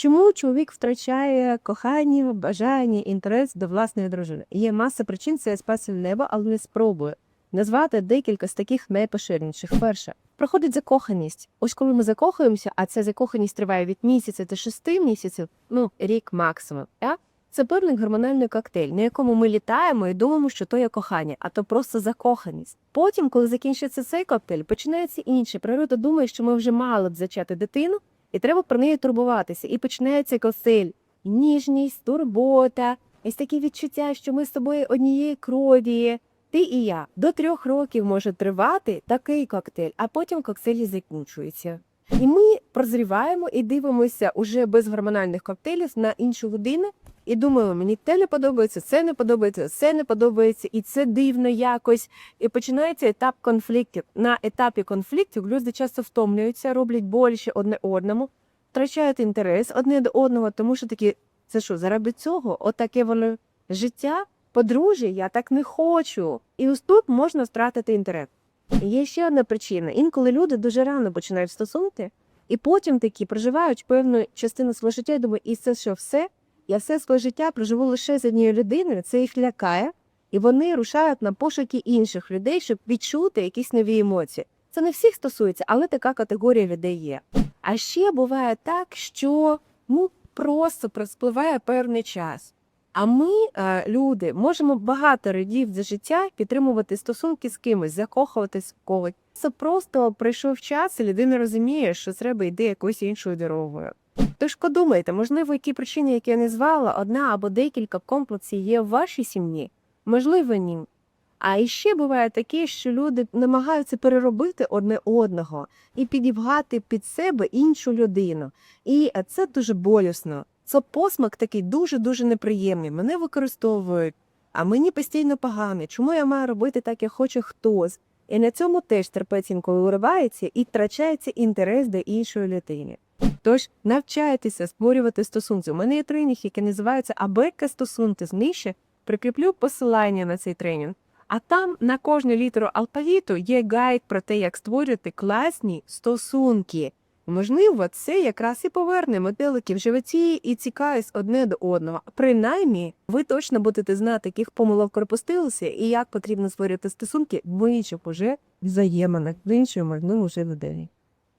Чому чоловік втрачає кохання, бажання, інтерес до власної дружини? Є маса причин, це я спасив небо, але не спробую назвати декілька з таких найпоширеніших. Перше, проходить закоханість. Ось коли ми закохуємося, а ця закоханість триває від місяця до шести місяців, ну рік максимум. Так? Це певний гормональний коктейль, на якому ми літаємо і думаємо, що то є кохання, а то просто закоханість. Потім, коли закінчиться цей коктейль, починається інший. Природа думає, що ми вже мали б зачати дитину, і треба про неї турбуватися. І починається косель, Ніжність, турбота, ось такі відчуття, що ми з тобою однієї крові. Ти і я до трьох років може тривати такий коктейль, а потім коктейлі закінчуються. І ми прозріваємо і дивимося уже без гормональних коктейлів на інші години. І думаємо, мені те не подобається, це не подобається, це не подобається, і це дивно якось. І починається етап конфліктів. На етапі конфліктів люди часто втомлюються, роблять боляче одне одному, втрачають інтерес одне до одного, тому що такі, це що, заради цього? Отаке воно життя, подружжя, я так не хочу. І ось тут можна втратити інтерес. І Є ще одна причина. Інколи люди дуже рано починають стосунки, і потім такі проживають певну частину свого життя і думають, і це що все? Я все своє життя проживу лише з однією людиною, це їх лякає, і вони рушають на пошуки інших людей, щоб відчути якісь нові емоції. Це не всіх стосується, але така категорія людей є. А ще буває так, що ну просто спливає певний час. А ми, е, люди, можемо багато радів за життя підтримувати стосунки з кимось, закохуватись в когось. Це просто прийшов час, і людина розуміє, що треба йти якоюсь іншою дорогою. Тож подумайте, можливо, які причини, які я назвала, одна або декілька комплексів є в вашій сім'ї, можливо, ні. А іще буває таке, що люди намагаються переробити одне одного і підібгати під себе іншу людину. І це дуже болісно. Це посмак такий дуже-дуже неприємний. Мене використовують, а мені постійно погано. Чому я маю робити так, як хоче хтось? І на цьому теж терпець інколи уривається і втрачається інтерес до іншої людини. Тож навчайтеся створювати стосунки. У мене є тренінг, який називається Абека стосунки з нижче. Прикріплю посилання на цей тренінг. А там на кожну літеру алфавіту є гайд про те, як створювати класні стосунки. Можливо, це якраз і поверне метелики в животі і цікавість одне до одного. Принаймні, ви точно будете знати, яких помилок пропустилося і як потрібно створювати стосунки в інших уже взаєминах, в іншому можливо вже людей.